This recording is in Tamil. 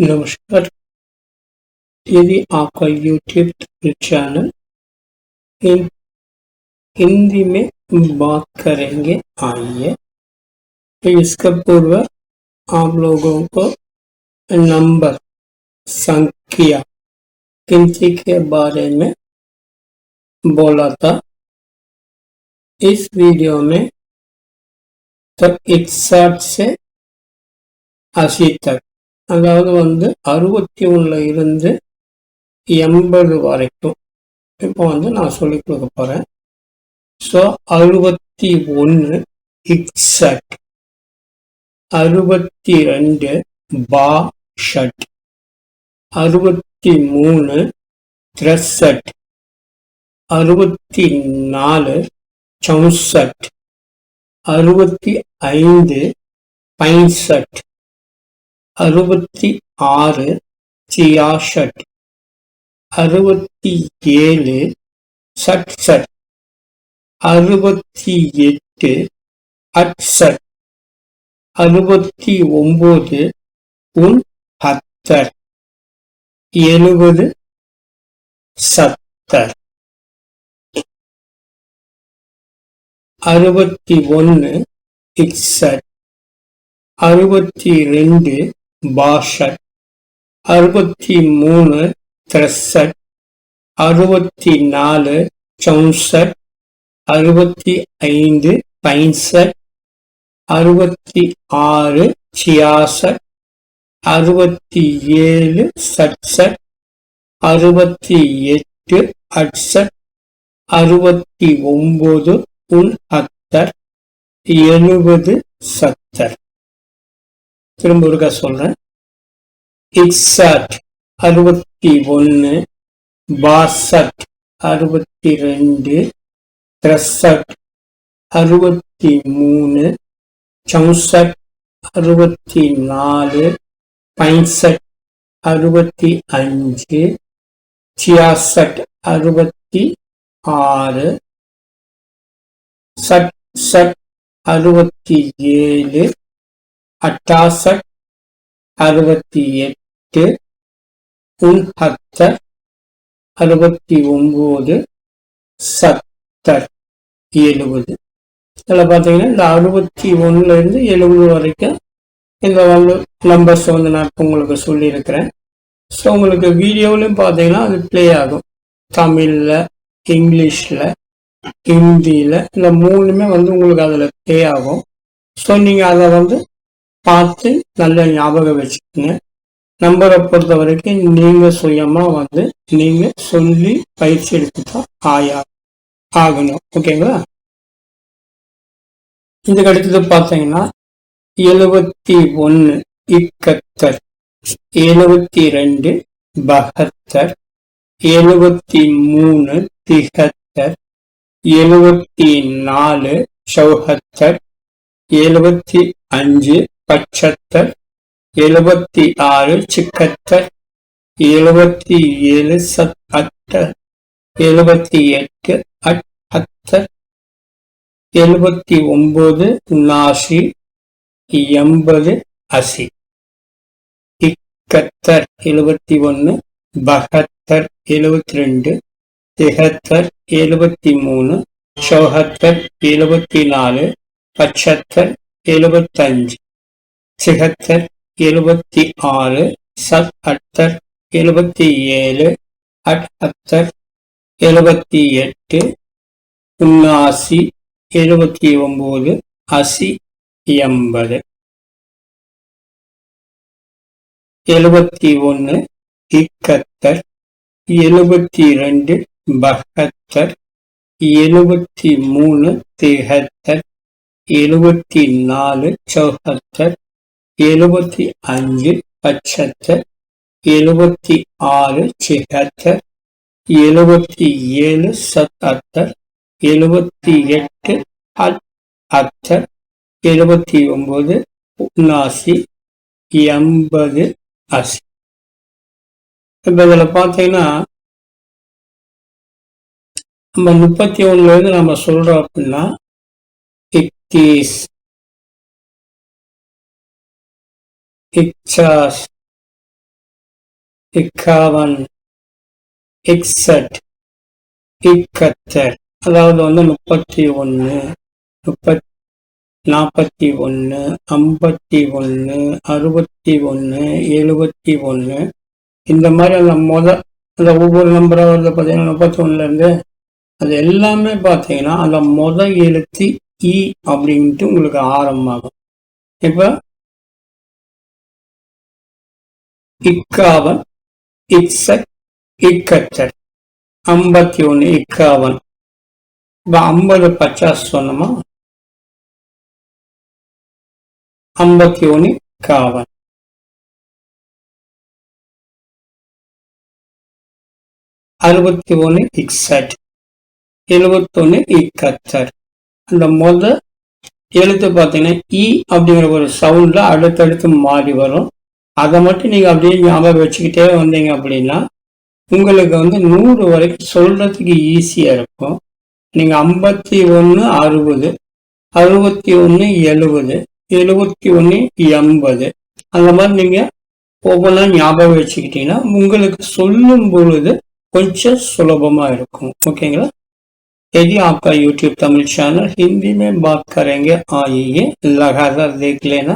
नमस्कार। यदि आपका YouTube चैनल इन, हिंदी में बात करेंगे, आइए। तो इसका पूर्व आप लोगों को नंबर, संख्या गिनती के बारे में बोला था। इस वीडियो में तक इकसठ से अस्सी तक। அதாவது வந்து அறுபத்தி ஒன்றில் இருந்து எண்பது வரைக்கும். இப்போ வந்து நான் சொல்லி கொடுக்க போகிறேன் ஸோ அறுபத்தி ஒன்று இக்ஸட் அறுபத்தி ரெண்டு பா ஷட் அறுபத்தி மூணு த்ரெசட் அறுபத்தி நாலு சவுசட் அறுபத்தி ஐந்து பைன்சட். அறுபத்தி ஆறு சியாஷட். அறுபத்தி ஏழு சட்சட். அறுபத்தி எட்டு அட்சட். அறுபத்தி ஒம்பது உன் ஹத்தர் எழுபது சத்தர் அறுபத்தி ஒன்று இக்சட். அறுபத்தி ரெண்டு பாஷட் அறுபத்தி மூணு த்ரெசட் அறுபத்தி நாலு சவுசட் அறுபத்தி ஐந்து பைன்சட் அறுபத்தி ஆறு சியாசட் அறுபத்தி ஏழு சட்சட் அறுபத்தி எட்டு அட்சட் அறுபத்தி ஒன்பது உன் அத்தர். எழுபது சத்தர். திரும்ப ஒருக்கா சொல்றேன் அறுபத்தி ஒன்று பாசட் அறுபத்தி ரெண்டு த்ரெசட் அறுபத்தி மூணு சவுசட் அறுபத்தி நாலு பைன்சட் அறுபத்தி அஞ்சு சியாசட் அறுபத்தி ஆறு சட் சட் அறுபத்தி ஏழு அட்டாசட் அறுபத்தி எட்டு உன்ஹத்தர் அறுபத்தி ஒன்பது சத்தர் எழுபது. இதில் பார்த்தீங்கன்னா இந்த அறுபத்தி ஒன்றுலேருந்து எழுபது வரைக்கும் இந்த வந்து நம்பர்ஸ் வந்து நான் இப்போ உங்களுக்கு சொல்லியிருக்கிறேன். ஸோ உங்களுக்கு வீடியோவிலையும் பார்த்தீங்கன்னா அது ப்ளே ஆகும். தமிழில் இங்கிலீஷில் ஹிந்தியில் இந்த மூணுமே வந்து உங்களுக்கு அதில் ப்ளே ஆகும். ஸோ நீங்கள் அதை வந்து பார்த்து நல்ல ஞாபகம் வச்சுக்கோங்க. நம்பரை பொறுத்த வரைக்கும் நீங்க சுயமா வந்து நீங்க சொல்லி பயிற்சி எடுத்து தான் ஆயா ஆகணும். ஓகேங்களா? இதுக்கு அடுத்தது பார்த்தீங்கன்னா எழுபத்தி ஒன்று இக்கத்தர் எழுபத்தி ரெண்டு பகத்தர் எழுபத்தி மூணு திகத்தர் எழுபத்தி நாலு சௌஹத்தர் எழுபத்தி அஞ்சு பட்சத்த எழுபத்தி ஆறு சிக்கத்த எழுபத்தி ஏழு சத் அத்தர் எழுபத்தி எட்டு அட் அத்தர் எழுபத்தி ஒன்பது நாசி எண்பது அசி. இக்கத்தர் எழுபத்தி ஒன்று பகத்தர் எழுபத்தி ரெண்டு திகத்தர் எழுபத்தி மூணு சௌஹத்தர் எழுபத்தி நாலு பச்சத்தர் எழுபத்தஞ்சு. சிகத்தர் எழுபத்தி ஆறு சத் அத்தர் எழுபத்தி ஏழு அட் அத்தர் எழுபத்தி எட்டு உன்னாசி எழுபத்தி ஒம்பது அசி எண்பது எழுபத்தி ஒன்று இக்கத்தர். எழுபத்தி ரெண்டு பகத்தர் எழுபத்தி மூணு திகத்தர். எழுபத்தி நாலு சௌஹத்தர். எழுபத்தி அஞ்சு பச்சத்தை எழுபத்தி ஆறு சிகத்தர் எழுபத்தி ஏழு சத் அத்தர் எழுபத்தி எட்டு அத் அத்தர் எழுபத்தி ஒன்பது உன்னாசி எண்பது அசி. இப்போ இதில் பார்த்தீங்கன்னா நம்ம முப்பத்தி ஒன்றுலேருந்து நம்ம சொல்கிறோம் அப்படின்னா இக்தீஸ் இக்ஷாஸ் இக்காவன் இக்சட் இக்கத்தர். அதாவது வந்து முப்பத்தி ஒன்று முப்பத் நாற்பத்தி ஒன்று ஐம்பத்தி ஒன்று அறுபத்தி ஒன்று எழுபத்தி ஒன்று இந்த மாதிரி அந்த முத அந்த ஒவ்வொரு நம்பராக வந்து பார்த்தீங்கன்னா முப்பத்தி ஒன்றுலேருந்து அது எல்லாமே பார்த்தீங்கன்னா அந்த முத எழுத்து இ அப்படின்ட்டு உங்களுக்கு ஆரம்பமாகும். இப்போ இக்காவன் இக்சட் இக்கச்சர் ஐம்பத்தி ஒன்று இக்காவன். இப்போ ஐம்பது பச்சாஸ் சொன்னோமா ஐம்பத்தி ஒன்று இக்காவன். அறுபத்தி ஒன்று இக்சட் எழுபத்தொன்று இக்கத்தர் அந்த முத எழுத்து பார்த்தீங்கன்னா இ அப்படிங்கிற ஒரு சவுண்ட்ல அடுத்தடுத்து மாறி வரும். அதை மட்டும் நீங்க அப்படியே ஞாபகம் வச்சுக்கிட்டே வந்தீங்க அப்படின்னா உங்களுக்கு வந்து நூறு வரைக்கும் சொல்றதுக்கு ஈஸியா இருக்கும் நீங்க ஐம்பத்தி ஒன்று அறுபது அறுபத்தி ஒன்று எழுபது எழுபத்தி ஒன்று எண்பது அந்த மாதிரி நீங்க ஒவ்வொன்றா ஞாபகம் வச்சுக்கிட்டீங்கன்னா உங்களுக்கு சொல்லும் பொழுது கொஞ்சம் சுலபமா இருக்கும் ஓகேங்களா यदि आपका YouTube तमिल चैनल हिंदी में बात करेंगे आइए लगातार देख लेना